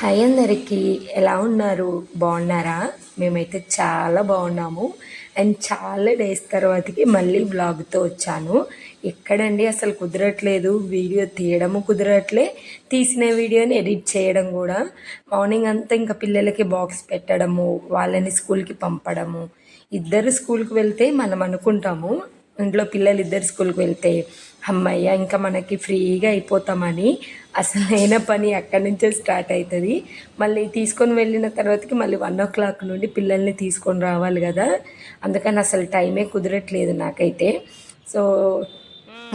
Hi అందరికీ ఎలా ఉన్నారు? బాగున్నారా? మేమైతే చాలా బాగున్నాము. అండ్ చాలా డేస్ తర్వాతకి మళ్ళీ బ్లాగ్తో వచ్చాను. ఎక్కడండి? అసలు కుదరట్లేదు. వీడియో తీయడము కుదరట్లే. తీసిన వీడియోని ఎడిట్ చేయడం కూడా. మార్నింగ్ అంతా ఇంకా పిల్లలకి బాక్స్ పెట్టడము వాళ్ళని స్కూల్కి పంపడము. ఇద్దరు స్కూల్కి వెళ్తే మనం అనుకుంటాము ఇంట్లో పిల్లలు ఇద్దరు స్కూల్కి వెళ్తే అమ్మయ్య ఇంకా మనకి ఫ్రీగా అయిపోతామని. అసలైన పని అక్కడి నుంచే స్టార్ట్ అవుతుంది. మళ్ళీ తీసుకొని వెళ్ళిన తర్వాతకి మళ్ళీ వన్ ఓ క్లాక్ నుండి పిల్లల్ని తీసుకొని రావాలి కదా. అందుకని అసలు టైమే కుదరట్లేదు నాకైతే. సో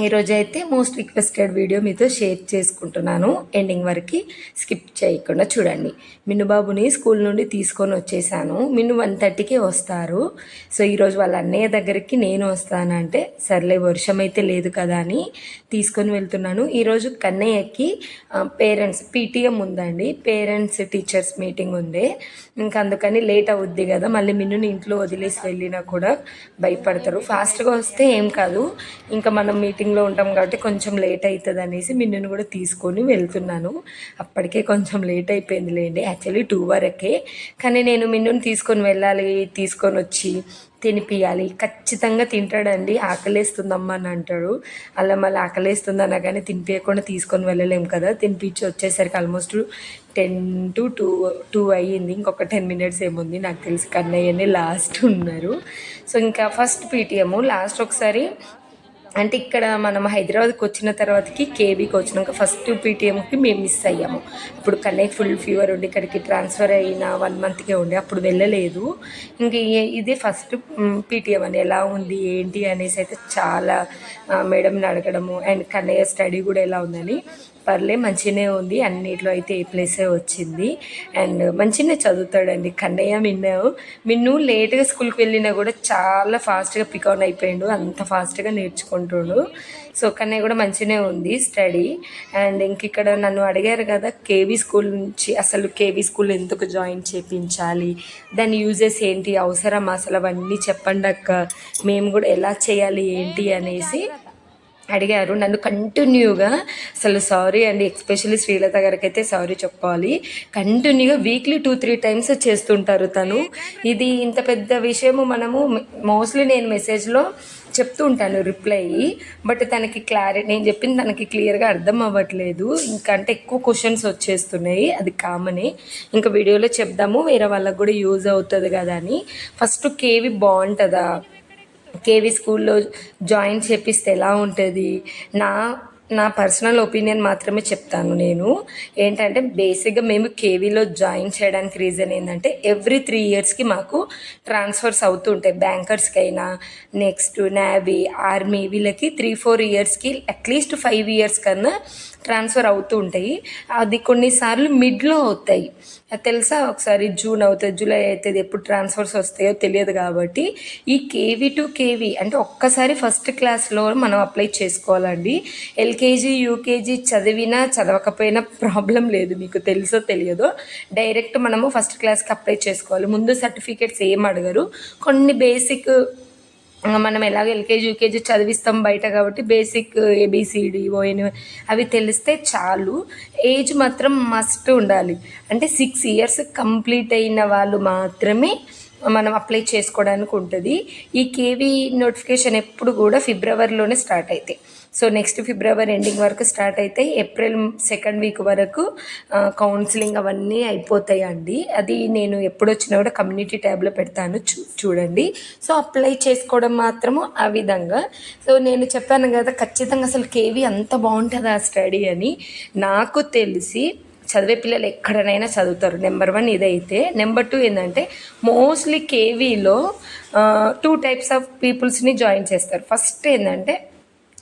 ఈరోజు అయితే మోస్ట్ రిక్వెస్టెడ్ వీడియో మీతో షేర్ చేసుకుంటున్నాను. ఎండింగ్ వరకు స్కిప్ చేయకుండా చూడండి. మిన్నుబాబుని స్కూల్ నుండి తీసుకొని వచ్చేసాను. మిన్ను వన్ థర్టీకే వస్తారు. సో ఈరోజు వాళ్ళ అన్నయ్య దగ్గరికి నేను వస్తానంటే సర్లే వర్షం అయితే లేదు కదా అని తీసుకొని వెళ్తున్నాను. ఈరోజు కన్నయ్యకి పేరెంట్స్ పీటీఎం ఉందండి. పేరెంట్స్ టీచర్స్ మీటింగ్ ఉంది ఇంకా అందుకని లేట్ అవుద్ది కదా. మళ్ళీ మిన్నుని ఇంట్లో వదిలేసి వెళ్ళినా కూడా భయపడతారు. ఫాస్ట్గా వస్తే ఏం కాదు. ఇంకా మనం మీటింగ్ మీటింగ్లో ఉంటాం కాబట్టి కొంచెం లేట్ అవుతుంది అనేసి మిన్నును కూడా తీసుకొని వెళ్తున్నాను. అప్పటికే కొంచెం లేట్ అయిపోయింది లేండి యాక్చువల్లీ టూ వరకే. కానీ నేను మిన్నుని తీసుకొని వెళ్ళాలి తీసుకొని వచ్చి తినిపియాలి. ఖచ్చితంగా తింటాడండి. ఆకలేస్తుందమ్మా అని అంటాడు. అలా మళ్ళీ ఆకలేస్తుంది కానీ తినిపించకుండా తీసుకొని వెళ్ళలేము కదా. తినిపించి వచ్చేసరికి almost ten to two two అయ్యింది. ఇంకొక టెన్ మినిట్స్ ఏముంది నాకు తెలిసి. కన్నయ్యనే లాస్ట్ ఉన్నారు. సో ఇంకా ఫస్ట్ పీటీఎం లాస్ట్ ఒకసారి అంటే ఇక్కడ మనం హైదరాబాద్కి వచ్చిన తర్వాతకి కేబీకి వచ్చినాక ఫస్ట్ పీటీఎంకి మేము మిస్ అయ్యాము. ఇప్పుడు కన్నయ్య ఫుల్ ఫీవర్ ఉండి ఇక్కడికి ట్రాన్స్ఫర్ అయిన వన్ మంత్కే ఉండి. అప్పుడు వెళ్ళలేదు. ఇంక ఇది ఫస్ట్ పీటీఎం అని ఎలా ఉంది? ఏంటి? అనేసి అయితే చాలా మేడంని అడగడము. అండ్ కన్నయ్య స్టడీ కూడా ఎలా ఉందని. పర్లే మంచిగానే ఉంది. అన్నిట్లో అయితే ఏ ప్లేసే వచ్చింది. అండ్ మంచిగానే చదువుతాడండి. కన్నయ్య మిన్ను మిన్ను లేట్గా స్కూల్కి వెళ్ళినా కూడా చాలా ఫాస్ట్గా పికౌన్ అయిపోయాడు. అంత ఫాస్ట్గా నేర్చుకుంటాడు. సో కన్నయ్య కూడా మంచిగానే ఉంది స్టడీ. అండ్ ఇంక ఇక్కడ నన్ను అడిగారు కదా కేవీ స్కూల్ నుంచి అసలు కేవీ స్కూల్ ఎందుకు జాయిన్ చేయించాలి దాని యూజెస్ ఏంటి? అవసరం అసలు అవన్నీ చెప్పండి అక్క మేము కూడా ఎలా చేయాలి ఏంటి అనేసి అడిగారు. నన్ను కంటిన్యూగా అసలు సారీ అండి ఎక్స్పెషల్లీ శ్రీలత గారికి అయితే సారీ చెప్పాలి. కంటిన్యూగా వీక్లీ టూ త్రీ టైమ్స్ చేస్తుంటారు తను. ఇది ఇంత పెద్ద విషయము మనము మోస్ట్లీ నేను మెసేజ్లో చెప్తూ ఉంటాను రిప్లై. బట్ తనకి క్లారిటీ నేను చెప్పింది తనకి క్లియర్గా అర్థం అవ్వట్లేదు. ఇంకంటే అంటే ఎక్కువ క్వశ్చన్స్ వచ్చేస్తున్నాయి. అది కామనే. ఇంకా వీడియోలో చెప్దాము. వేరే వాళ్ళకి కూడా యూజ్ అవుతుంది కదా అని. ఫస్ట్ కేవి బాగుంటుందా? కేవీ స్కూల్లో జాయిన్ చేపిస్తే ఎలా ఉంటుంది? నా నా పర్సనల్ ఒపీనియన్ మాత్రమే చెప్తాను నేను. ఏంటంటే బేసిక్గా మేము కేవీలో జాయిన్ చేయడానికి రీజన్ ఏంటంటే ఎవ్రీ త్రీ ఇయర్స్కి మాకు ట్రాన్స్ఫర్స్ అవుతూ ఉంటాయి. బ్యాంకర్స్కి అయినా నెక్స్ట్ నేవీ ఆర్మీ వీళ్ళకి త్రీ ఫోర్ ఇయర్స్కి అట్లీస్ట్ ఫైవ్ ఇయర్స్ కన్నా ట్రాన్స్ఫర్ అవుతూ ఉంటాయి. అది కొన్నిసార్లు మిడ్లో అవుతాయి. తెలుసా? ఒకసారి జూన్ అవుతుంది జూలై అవుతుంది ఎప్పుడు ట్రాన్స్ఫర్స్ వస్తాయో తెలియదు కాబట్టి ఈ కేవీ టు కేవీ అంటే ఒక్కసారి ఫస్ట్ క్లాస్లో మనం అప్లై చేసుకోవాలండి. ఎల్కేజీ యూకేజీ చదివినా చదవకపోయినా ప్రాబ్లం లేదు. మీకు తెలుసో తెలియదో డైరెక్ట్ మనము ఫస్ట్ క్లాస్కి అప్లై చేసుకోవాలి. ముందు సర్టిఫికేట్స్ ఏం అడగరు. కొన్ని బేసిక్ మనం ఎలాగ ఎల్కేజీ యూకేజీ చదివిస్తాం బయట కాబట్టి బేసిక్ ఏబిసిడి ఓఎన్ అవి తెలిస్తే చాలు. ఏజ్ మాత్రం మస్ట్ ఉండాలి. అంటే సిక్స్ ఇయర్స్ కంప్లీట్ అయిన వాళ్ళు మాత్రమే మనం అప్లై చేసుకోవడానికి ఉంటుంది. ఈ కేవీ నోటిఫికేషన్ ఎప్పుడు కూడా ఫిబ్రవరిలోనే స్టార్ట్ అవుతాయి సో నెక్స్ట్ ఫిబ్రవరి ఎండింగ్ వరకు స్టార్ట్ అయితే ఏప్రిల్ సెకండ్ వీక్ వరకు కౌన్సిలింగ్ అవన్నీ అయిపోతాయి అండి అది నేను ఎప్పుడు వచ్చినా కూడా కమ్యూనిటీ ట్యాబ్లో పెడతాను చూ చూడండి. సో అప్లై చేసుకోవడం మాత్రము ఆ విధంగా. సో నేను చెప్పాను కదా ఖచ్చితంగా అసలు కేవీ అంత బాగుంటుంది ఆ స్టడీ అని. నాకు తెలిసి చదివే పిల్లలు ఎక్కడనైనా చదువుతారు. నెంబర్ వన్ ఇదైతే. నెంబర్ టూ ఏంటంటే మోస్ట్లీ కేవీలో టూ టైప్స్ ఆఫ్ పీపుల్స్ని జాయిన్ చేస్తారు. ఫస్ట్ ఏంటంటే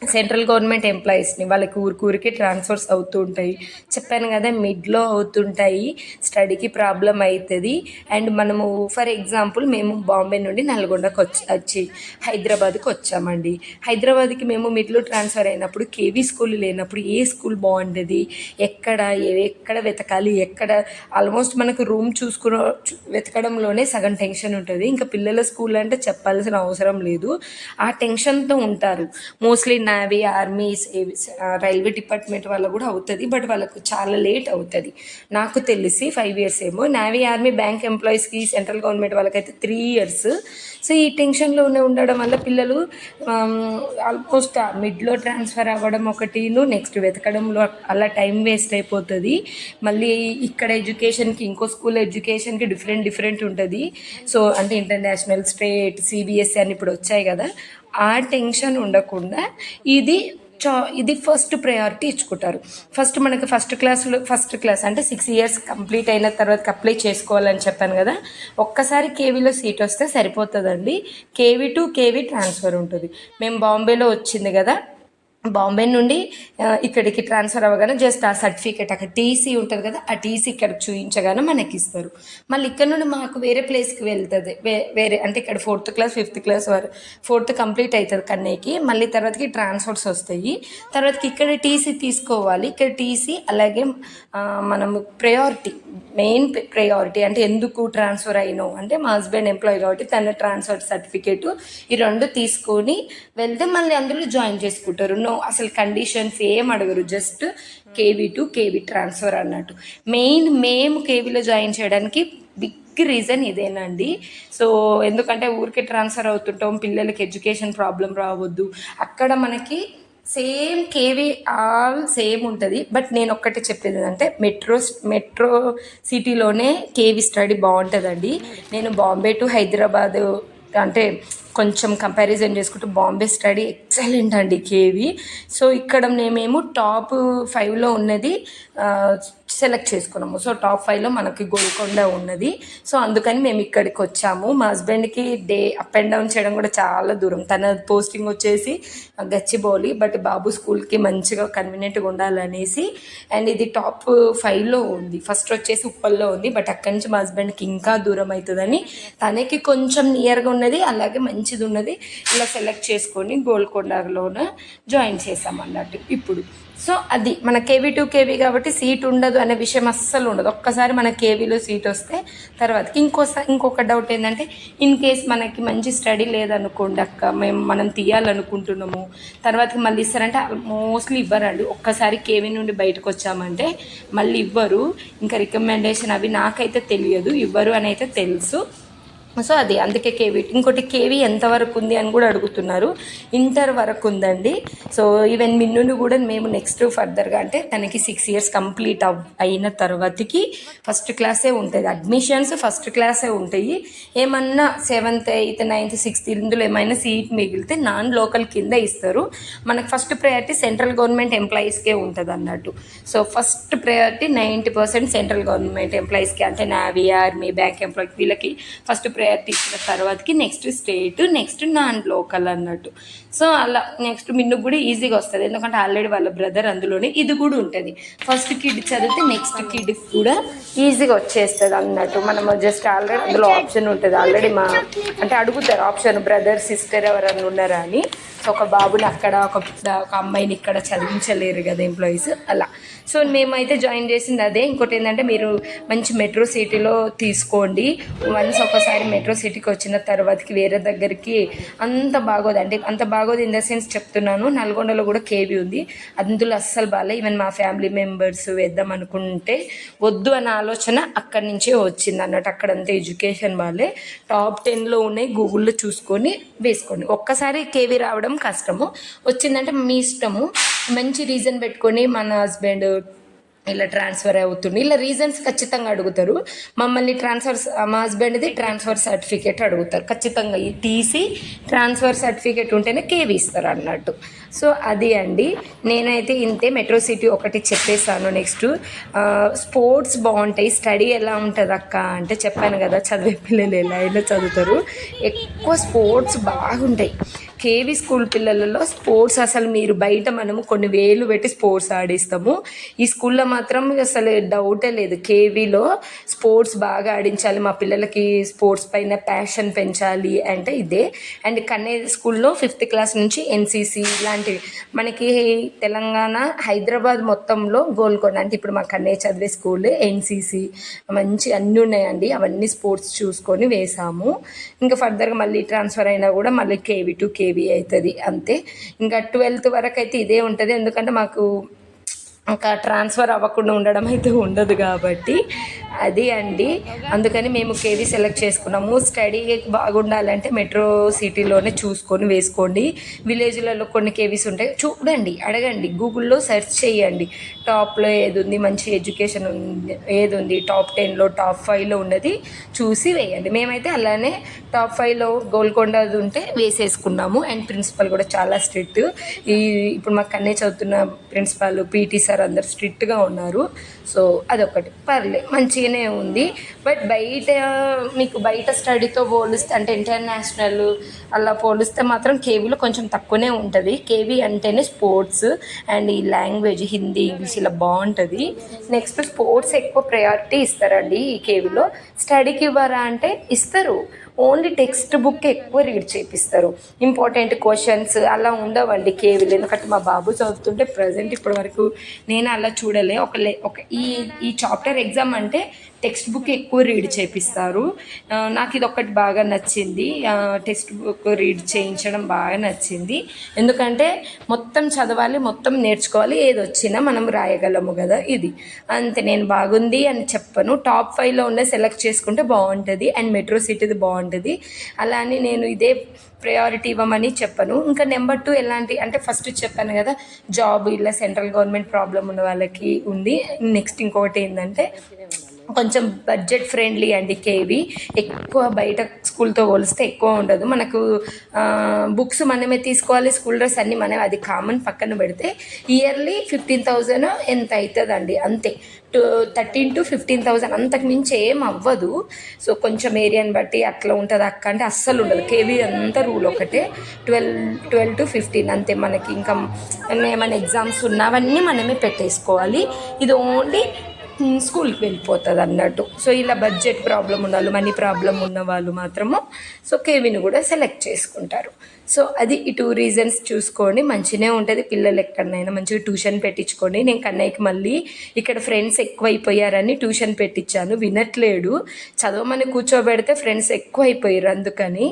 సెంట్రల్ గవర్నమెంట్ ఎంప్లాయీస్ని వాళ్ళకి ఊరికి ట్రాన్స్ఫర్స్ అవుతూ ఉంటాయి. చెప్పాను కదా మిడ్లో అవుతుంటాయి. స్టడీకి ప్రాబ్లం అవుతుంది అండ్ మనము ఫర్ ఎగ్జాంపుల్ మేము బాంబే నుండి నల్గొండకు వచ్చి వచ్చి హైదరాబాద్కి వచ్చామండి. హైదరాబాద్కి మేము మిడ్లో ట్రాన్స్ఫర్ అయినప్పుడు కేవీ స్కూల్ లేనప్పుడు ఏ స్కూల్ బాగుంటుంది ఎక్కడ ఎక్కడ వెతకాలి? ఎక్కడ? ఆల్మోస్ట్ మనకు రూమ్ చూసుకున్న వెతకడంలోనే సగం టెన్షన్ ఉంటుంది. ఇంకా పిల్లల స్కూల్ అంటే చెప్పాల్సిన అవసరం లేదు. ఆ టెన్షన్తో ఉంటారు. Mostly navy army railway department వల్ల కూడా అవుతుంది బట్ వాళ్ళకు చాలా లేట్ అవుతుంది. నాకు తెలిసి ఫైవ్ ఇయర్స్ ఏమో. నావీ ఆర్మీ బ్యాంక్ ఎంప్లాయీస్కి సెంట్రల్ గవర్నమెంట్ వాళ్ళకైతే త్రీ ఇయర్స్ సో ఈ టెన్షన్లో ఉన్న ఉండడం వల్ల పిల్లలు ఆల్మోస్ట్ మిడ్లో ట్రాన్స్ఫర్ అవ్వడం ఒకటిను నెక్స్ట్ వెతకడంలో అలా టైం వేస్ట్ అయిపోతుంది. మళ్ళీ ఇక్కడ ఎడ్యుకేషన్కి ఇంకో స్కూల్ ఎడ్యుకేషన్కి డిఫరెంట్ డిఫరెంట్ ఉంటుంది. సో అంటే ఇంటర్నేషనల్ స్టేట్ సిబిఎస్సి అని ఇప్పుడు వచ్చాయి కదా. ఆ టెన్షన్ ఉండకుండా ఇది చా ఇది ఫస్ట్ ప్రయారిటీ ఇచ్చుకుంటారు. ఫస్ట్ మనకి ఫస్ట్ క్లాస్లో ఫస్ట్ క్లాస్ అంటే సిక్స్ ఇయర్స్ కంప్లీట్ అయిన తర్వాత అప్లై చేసుకోవాలని చెప్పాను కదా ఒక్కసారి కేవీలో సీట్ వస్తే సరిపోతుందండి. కేవీ టు కేవీ ట్రాన్స్ఫర్ ఉంటుంది. మేము బాంబేలో వచ్చింది కదా బాంబే నుండి ఇక్కడికి ట్రాన్స్ఫర్ అవ్వగానే జస్ట్ ఆ సర్టిఫికేట్ అక్కడ టీసీ ఉంటుంది కదా ఆ టీసీ ఇక్కడ చూపించగానే మనకి ఇస్తారు. మళ్ళీ ఇక్కడ నుండి మాకు వేరే ప్లేస్కి వెళ్తుంది. వే వేరే అంటే ఇక్కడ ఫోర్త్ క్లాస్ ఫిఫ్త్ క్లాస్ వరకు ఫోర్త్ కంప్లీట్ అవుతుంది కన్నయ్యకి మళ్ళీ తర్వాతకి ట్రాన్స్ఫర్స్ వస్తాయి. తర్వాతకి ఇక్కడ టీసీ తీసుకోవాలి. ఇక్కడ టీసీ అలాగే మనం మనము ప్రయారిటీ మెయిన్ ప్రయారిటీ అంటే ఎందుకు ట్రాన్స్ఫర్ అయినావు అంటే మా హస్బెండ్ ఎంప్లాయీ కాబట్టి తన ట్రాన్స్ఫర్ సర్టిఫికేట్ ఈ రెండు తీసుకొని వెళ్తే మళ్ళీ అందులో జాయిన్ చేసుకుంటారు. నో అసలు కండిషన్స్ ఏం అడగరు. Just KV to KV transfer అన్నట్టు. మెయిన్ మేము కేవీలో జాయిన్ చేయడానికి బిగ్ రీజన్ ఇదేనండి. సో ఎందుకంటే ఊరికే ట్రాన్స్ఫర్ అవుతుంటాం పిల్లలకి ఎడ్యుకేషన్ ప్రాబ్లం రావద్దు. అక్కడ మనకి సేమ్ కేవీ ఆల్ సేమ్ ఉంటుంది. బట్ నేను ఒక్కటి చెప్పేది ఏంటంటే మెట్రో మెట్రో సిటీలోనే కేవీ స్టడీ బాగుంటుందండి. నేను బాంబే టు హైదరాబాద్ అంటే కొంచెం కంపారిజన్ చేసుకుంటే బాంబే స్టడీ ఎక్సలెంట్ అండి కేవీ సో ఇక్కడ మేమేమో టాప్ ఫైవ్లో ఉన్నది సెలెక్ట్ చేసుకున్నాము. సో టాప్ ఫైవ్లో మనకి గోల్కొండ ఉన్నది. సో అందుకని మేము ఇక్కడికి వచ్చాము. మా హస్బెండ్కి డే అప్ అండ్ డౌన్ చేయడం కూడా చాలా దూరం. తన పోస్టింగ్ వచ్చేసి గచ్చిబౌలి బట్ బాబు స్కూల్కి మంచిగా కన్వీనియంట్గా ఉండాలనేసి. అండ్ ఇది టాప్ ఫైవ్లో ఉంది. ఫస్ట్ వచ్చేసి ఉప్పల్లో ఉంది బట్ అక్కడి నుంచి మా హస్బెండ్కి ఇంకా దూరం అవుతుందని తనకి కొంచెం నియర్గా ఉన్నది అలాగే మంచిది ఉన్నది. ఇలా సెలెక్ట్ చేసుకొని గోల్కొండలోన జాయిన్ చేసాం అన్నట్టు ఇప్పుడు. సో అది మన కేవీ టు కేవీ కాబట్టి సీట్ ఉండదు అనే విషయం అస్సలు ఉండదు. ఒక్కసారి మన కేవీలో సీట్ వస్తే తర్వాతకి ఇంకోసారి ఇంకొక డౌట్ ఏంటంటే ఇన్ కేస్ మనకి మంచి స్టడీ లేదనుకోండి అక్క మేము మనం తీయాలనుకుంటున్నాము తర్వాతకి మళ్ళీ ఇస్తారంటే మోస్ట్లీ ఇవ్వరండి. ఒక్కసారి కేవీ నుండి బయటకు వచ్చామంటే మళ్ళీ ఇవ్వరు. ఇంకా రికమెండేషన్ అవి నాకైతే తెలియదు ఇవ్వరు అని అయితే తెలుసు. సో అది అందుకే కేవీ. ఇంకోటి కేవీ ఎంతవరకు ఉంది అని కూడా అడుగుతున్నారు. ఇంటర్ వరకు ఉందండి. సో ఈవెన్ మిన్నును కూడా మేము నెక్స్ట్ ఫర్దర్గా అంటే తనకి సిక్స్ ఇయర్స్ కంప్లీట్ అవ్ అయిన తర్వాతకి ఫస్ట్ క్లాసే ఉంటుంది. అడ్మిషన్స్ ఫస్ట్ క్లాసే ఉంటాయి. ఏమన్నా సెవెంత్ ఎయిత్ నైన్త్ సిక్స్త్ ఇందులో ఏమైనా సీట్ మిగిలితే నాన్ లోకల్ కింద ఇస్తారు. మనకు ఫస్ట్ ప్రయారిటీ సెంట్రల్ గవర్నమెంట్ ఎంప్లాయీస్కే ఉంటుంది అన్నట్టు. So first priority ninety percent central government ఎంప్లాయీస్కి అంటే నావీ ఆర్మీ బ్యాంక్ ఎంప్లాయీ వీళ్ళకి ఫస్ట్ ప్రేయర్ తీసిన తర్వాతకి next state next non local అన్నట్టు. సో అలా నెక్స్ట్ మిన్ను కూడా ఈజీగా వస్తుంది. ఎందుకంటే ఆల్రెడీ వాళ్ళ బ్రదర్ అందులోనే ఇది కూడా ఉంటుంది. ఫస్ట్ కిడ్ చదివితే నెక్స్ట్ కిడ్ కూడా ఈజీగా వచ్చేస్తుంది అన్నట్టు. మనం జస్ట్ ఆల్రెడీ అందులో ఆప్షన్ ఉంటుంది. ఆల్రెడీ మా అంటే అడుగుతారు ఆప్షన్ బ్రదర్ సిస్టర్ ఎవరన్నా ఉన్నారా అని. ఒక బాబుని అక్కడ ఒక ఒక అమ్మాయిని ఇక్కడ చదివించలేరు కదా ఎంప్లాయీస్ అలా. సో మేమైతే జాయిన్ చేసింది అదే. ఇంకోటి ఏంటంటే మీరు మంచి మెట్రో సిటీలో తీసుకోండి. వన్స్ ఒకసారి మెట్రో సిటీకి వచ్చిన తర్వాతకి వేరే దగ్గరికి అంత బాగోదు. అంటే అంత బాగోదు ఇన్ ద సెన్స్ చెప్తున్నాను. నల్గొండలో కూడా కేవీ ఉంది. అందులో అస్సలు బాగాలే ఈవెన్ మా ఫ్యామిలీ మెంబర్స్ వేద్దాం అనుకుంటే వద్దు అనే ఆలోచన అక్కడి నుంచే వచ్చింది అన్నట్టు. అక్కడంతా ఎడ్యుకేషన్ వాళ్ళే. టాప్ టెన్లో ఉన్నాయి. గూగుల్లో చూసుకొని వేసుకోండి. ఒక్కసారి కేవీ రావడం కష్టము. వచ్చిందంటే మీ ఇష్టము. మంచి రీజన్ పెట్టుకొని మన హస్బెండ్ ఇలా ట్రాన్స్ఫర్ అవుతుంది ఇలా రీజన్స్ ఖచ్చితంగా అడుగుతారు. మమ్మల్ని ట్రాన్స్ఫర్ మా హస్బెండ్ది ట్రాన్స్ఫర్ సర్టిఫికేట్ అడుగుతారు. ఖచ్చితంగా ఈ టీసీ ట్రాన్స్ఫర్ సర్టిఫికేట్ ఉంటేనే కేవీ ఇస్తారు అన్నట్టు. సో అది అండి. నేనైతే ఇంతే మెట్రో సిటీ ఒకటి చెప్పేశాను నెక్స్ట్ స్పోర్ట్స్ బాగుంటాయి. స్టడీ ఎలా ఉంటుంది అక్క అంటే చెప్పాను కదా చదివే పిల్లలు ఎలా అయినా చదువుతారు. ఎక్కువ స్పోర్ట్స్ బాగుంటాయి. కేవీ స్కూల్ పిల్లలలో స్పోర్ట్స్ అసలు మీరు బయట మనము కొన్ని వేలు పెట్టి స్పోర్ట్స్ ఆడిస్తాము. ఈ స్కూల్లో మాత్రం అసలు డౌటే లేదు. కేవీలో స్పోర్ట్స్ బాగా ఆడించాలి. మా పిల్లలకి స్పోర్ట్స్ పైన ప్యాషన్ పెంచాలి అంటే ఇదే. అండ్ కన్నే స్కూల్లో ఫిఫ్త్ క్లాస్ నుంచి ఎన్సీసీ ఇలాంటివి. మనకి తెలంగాణ హైదరాబాద్ మొత్తంలో గోల్కొండ అంటే ఇప్పుడు మా కన్నయ్య చదివే స్కూల్ ఎన్సీసీ మంచి అన్నీ ఉన్నాయండి. అవన్నీ స్పోర్ట్స్ చూసుకొని వేసాము. ఇంకా ఫర్దర్గా మళ్ళీ ట్రాన్స్ఫర్ అయినా కూడా మళ్ళీ కేవీ టు కేవీ కేవీ అవుతుంది అంతే. ఇంకా ట్వెల్త్ వరకు అయితే ఇదే ఉంటుంది. ఎందుకంటే మాకు ఇంకా ట్రాన్స్ఫర్ అవ్వకుండా ఉండడం అయితే ఉండదు కాబట్టి అది అండి. అందుకని మేము కేవీ సెలెక్ట్ చేసుకున్నాము. స్టడీ బాగుండాలంటే మెట్రో సిటీలోనే చూసుకొని వేసుకోండి. విలేజ్లలో కొన్ని కేవీస్ ఉంటాయి. చూడండి అడగండి గూగుల్లో సెర్చ్ చేయండి. టాప్లో ఏది ఉంది? మంచి ఎడ్యుకేషన్ ఉంది. ఏది ఉంది? టాప్ టెన్లో టాప్ ఫైవ్లో ఉన్నది చూసి వేయండి. మేమైతే అలానే టాప్ ఫైవ్లో గోల్కొండది ఉంటే వేసేసుకున్నాము. అండ్ ప్రిన్సిపల్ కూడా చాలా స్ట్రిక్ట్ ఈ ఇప్పుడు మాకు అన్నీ చదువుతున్న ప్రిన్సిపాల్ పీటీ చేశారు. అందరు స్ట్రిక్ట్గా ఉన్నారు. సో అదొకటి. పర్లే మంచిగానే ఉంది. బట్ బయట మీకు బయట స్టడీతో పోలిస్తే అంటే ఇంటర్నేషనల్ అలా పోలిస్తే మాత్రం కేవీలో కొంచెం తక్కువనే ఉంటుంది. కేవీ అంటేనే స్పోర్ట్స్ అండ్ ఈ లాంగ్వేజ్ హిందీ ఇంగ్లీష్ ఇలా బాగుంటుంది. నెక్స్ట్ స్పోర్ట్స్ ఎక్కువ ప్రయారిటీ ఇస్తారండి ఈ కేవీలో. స్టడీకి ఇవ్వరా అంటే ఇస్తారు. ఓన్లీ టెక్స్ట్ బుక్ ఎక్కువ రీడ్ చేపిస్తారు. ఇంపార్టెంట్ క్వశ్చన్స్ అలా ఉండవండి కేవీలు. ఎందుకంటే మా బాబు చదువుతుంటే ప్రజెంట్ ఇప్పటి వరకు నేను అలా చూడలే. ఒక లే ఒక ఈ ఈ చాప్టర్ ఎగ్జామ్ అంటే టెక్స్ట్ బుక్ ఎక్కువ రీడ్ చేపిస్తారు. నాకు ఇది ఒకటి బాగా నచ్చింది. టెక్స్ట్ బుక్ రీడ్ చేయించడం బాగా నచ్చింది. ఎందుకంటే మొత్తం చదవాలి మొత్తం నేర్చుకోవాలి. ఏది వచ్చినా మనం రాయగలము కదా ఇది. అంతే నేను బాగుంది అని చెప్పను. టాప్ ఫైవ్లో ఉన్న సెలెక్ట్ చేసుకుంటే బాగుంటుంది అండ్ మెట్రో సిటీది బాగుంటుంది. అలా అని నేను ఇదే ప్రయారిటీ ఇవ్వమని చెప్పను. ఇంకా నెంబర్ టూ ఎలాంటి అంటే ఫస్ట్ చెప్పాను కదా జాబ్ ఇలా సెంట్రల్ గవర్నమెంట్ ప్రాబ్లం ఉన్న వాళ్ళకి ఉంది. నెక్స్ట్ ఇంకొకటి ఏంటంటే కొంచెం బడ్జెట్ ఫ్రెండ్లీ అండి కేవీ. ఎక్కువ బయట స్కూల్తో పోలిస్తే ఎక్కువ ఉండదు. మనకు బుక్స్ మనమే తీసుకోవాలి. స్కూల్ డ్రెస్ అన్నీ మనమే అది కామన్ పక్కన పెడితే ఇయర్లీ ఫిఫ్టీన్ థౌజండ్ ఎంత అవుతుందండి అంతే. To thirteen to fifteen thousand అంతకు మించి ఏం అవ్వదు. సో కొంచెం ఏరియాని బట్టి అట్లా ఉంటుంది అక్క అంటే అస్సలు ఉండదు. కేవీ అంతా రూల్ ఒకటే. ట్వెల్వ్ ట్వెల్వ్ టు ఫిఫ్టీన్ అంతే మనకి. ఇంకా ఏమైనా ఎగ్జామ్స్ ఉన్నవన్నీ మనమే పెట్టేసుకోవాలి. ఇది ఓన్లీ స్కూల్కి వెళ్ళిపోతుంది అన్నట్టు. సో ఇలా బడ్జెట్ ప్రాబ్లం ఉన్న వాళ్ళు మనీ ప్రాబ్లం ఉన్న వాళ్ళు మాత్రము సో కేవిని కూడా సెలెక్ట్ చేసుకుంటారు. సో అది ఈ టూ రీజన్స్ చూసుకోండి. మంచిగానే ఉంటుంది. పిల్లలు ఎక్కడనైనా మంచిగా ట్యూషన్ పెట్టించుకోండి. నేను కన్నయ్యకి మళ్ళీ ఇక్కడ ఫ్రెండ్స్ ఎక్కువైపోయారని ట్యూషన్ పెట్టించాను. వినట్లేడు. చదవమని కూర్చోబెడితే ఫ్రెండ్స్ ఎక్కువైపోయారు అందుకని.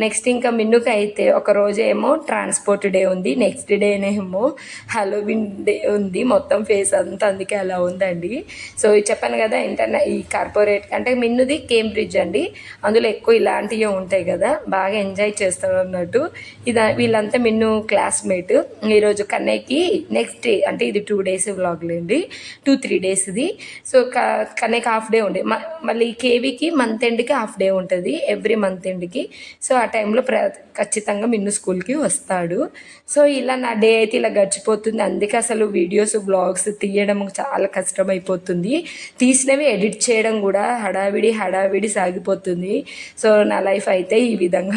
నెక్స్ట్ ఇంకా మిన్నుకి అయితే ఒక రోజు ఏమో ట్రాన్స్పోర్ట్ డే ఉంది. నెక్స్ట్ డేనేమో హలోవిన్ డే ఉంది. మొత్తం ఫేస్ అంతా అందుకే అలా ఉందండి. సో ఇది చెప్పాను కదా ఇంటర్నే ఈ కార్పొరేట్ అంటే మిన్నుది కేంబ్రిడ్జ్ అండి. అందులో ఎక్కువ ఇలాంటివి ఉంటాయి కదా. బాగా ఎంజాయ్ చేస్తాడు అన్నట్టు ఇది వీళ్ళంతా మిన్ను క్లాస్మేట్. ఈరోజు కన్నయ్యకి నెక్స్ట్ డే అంటే ఇది టూ డేస్ వ్లాగ్లేండి. టూ త్రీ డేస్ది. సో క కన్నయ్యకి హాఫ్ డే ఉండే. మ- మళ్ళీ కేవీకి మంత్ ఎండ్కి హాఫ్ డే ఉంటుంది ఎవ్రీ మంత్ ఎండ్కి. సో ఆ టైంలో ప్ర ఖచ్చితంగా మిన్ను స్కూల్కి వస్తాడు. సో ఇలా నా డే అయితే ఇలా గడిచిపోతుంది. అందుకే అసలు వీడియోస్ బ్లాగ్స్ తీయడం చాలా కష్టమైపోతుంది. తీసినవి ఎడిట్ చేయడం కూడా హడావిడి హడావిడి సాగిపోతుంది. సో నా లైఫ్ అయితే ఈ విధంగా